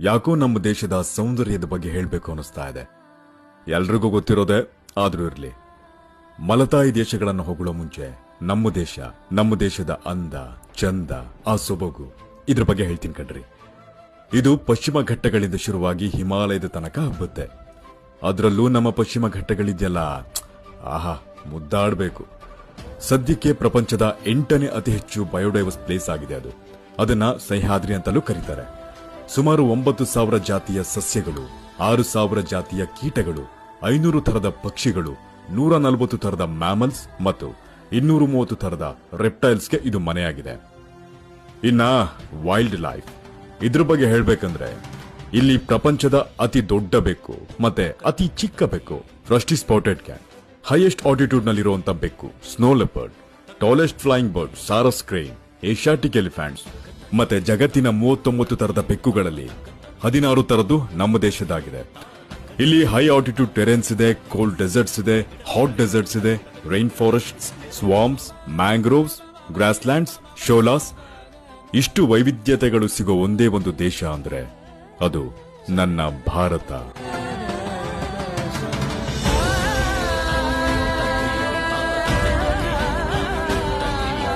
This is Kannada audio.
ಯಾಕೋ ನಮ್ಮ ದೇಶದ ಸೌಂದರ್ಯದ ಬಗ್ಗೆ ಹೇಳಬೇಕು ಅನಿಸ್ತಾ ಇದೆ. ಎಲ್ರಿಗೂ ಗೊತ್ತಿರೋದೆ ಆದರೂ ಇರಲಿ. ಮಲತಾಯಿ ದೇಶಗಳನ್ನು ಹೊಗಳೋ ಮುಂಚೆ ನಮ್ಮ ದೇಶ, ನಮ್ಮ ದೇಶದ ಅಂದ, ಚಂದ, ಆ ಸೊಬಗು, ಇದ್ರ ಬಗ್ಗೆ ಹೇಳ್ತೀನಿ ಕಣ್ರಿ. ಇದು ಪಶ್ಚಿಮ ಘಟ್ಟಗಳಿಂದ ಶುರುವಾಗಿ ಹಿಮಾಲಯದ ತನಕ ಹಬ್ಬುತ್ತೆ. ಅದರಲ್ಲೂ ನಮ್ಮ ಪಶ್ಚಿಮ ಘಟ್ಟಗಳಿದೆಯಲ್ಲ, ಆಹಾ, ಮುದ್ದಾಡಬೇಕು. ಸದ್ಯಕ್ಕೆ ಪ್ರಪಂಚದ ಎಂಟನೇ ಅತಿ ಹೆಚ್ಚು ಬಯೋಡೈವರ್ಸ್ ಪ್ಲೇಸ್ ಆಗಿದೆ ಅದು. ಅದನ್ನ ಸಹ್ಯಾದ್ರಿ ಅಂತಲೂ ಕರೀತಾರೆ. ಸುಮಾರು ಒಂಬತ್ತು ಸಾವಿರ ಜಾತಿಯ ಸಸ್ಯಗಳು, ಆರು ಸಾವಿರ ಜಾತಿಯ ಕೀಟಗಳು, ಐನೂರು ತರದ ಪಕ್ಷಿಗಳು, ನೂರ ನಲವತ್ತು ತರದ ಮ್ಯಾಮಲ್ಸ್ ಮತ್ತು ಇನ್ನೂರು ಮೂವತ್ತು ತರದ ರೆಪ್ಟೈಲ್ಸ್ಗೆ ಇದು ಮನೆಯಾಗಿದೆ. ಇನ್ನ ವೈಲ್ಡ್ ಲೈಫ್. ಇದ್ರ ಬಗ್ಗೆ ಹೇಳಬೇಕಂದ್ರೆ, ಇಲ್ಲಿ ಪ್ರಪಂಚದ ಅತಿ ದೊಡ್ಡ ಬೆಕ್ಕು ಮತ್ತೆ ಅತಿ ಚಿಕ್ಕ ಬೆಕ್ಕು rusty spotted cat highest altitude ನಲ್ಲಿರುವಂತಹ ಬೆಕ್ಕು, snow leopard, tallest flying bird, sarus crane, Asiatic elephants ಮತ್ತೆ ಜಗತ್ತಿನ ಮೂವತ್ತೊಂಬತ್ತು ತರದ ಬೆಕ್ಕುಗಳಲ್ಲಿ ಹದಿನಾರು ತರದ್ದು ನಮ್ಮ ದೇಶದಾಗಿದೆ ಇಲ್ಲಿ ಹೈ ಆಲ್ಟಿಟ್ಯೂಡ್ ಟೆರೆನ್ಸ್ ಇದೆ ಕೋಲ್ಡ್ ಡೆಸರ್ಟ್ಸ್ ಇದೆ ಹಾಟ್ ಡೆಸರ್ಟ್ಸ್ ಇದೆ rainforests swamps mangroves grasslands sholas ಇಷ್ಟು ವೈವಿಧ್ಯತೆಗಳು ಸಿಗೋ ಒಂದೇ ಒಂದು ದೇಶ ಅಂದ್ರೆ ಅದು ನನ್ನ ಭಾರತ.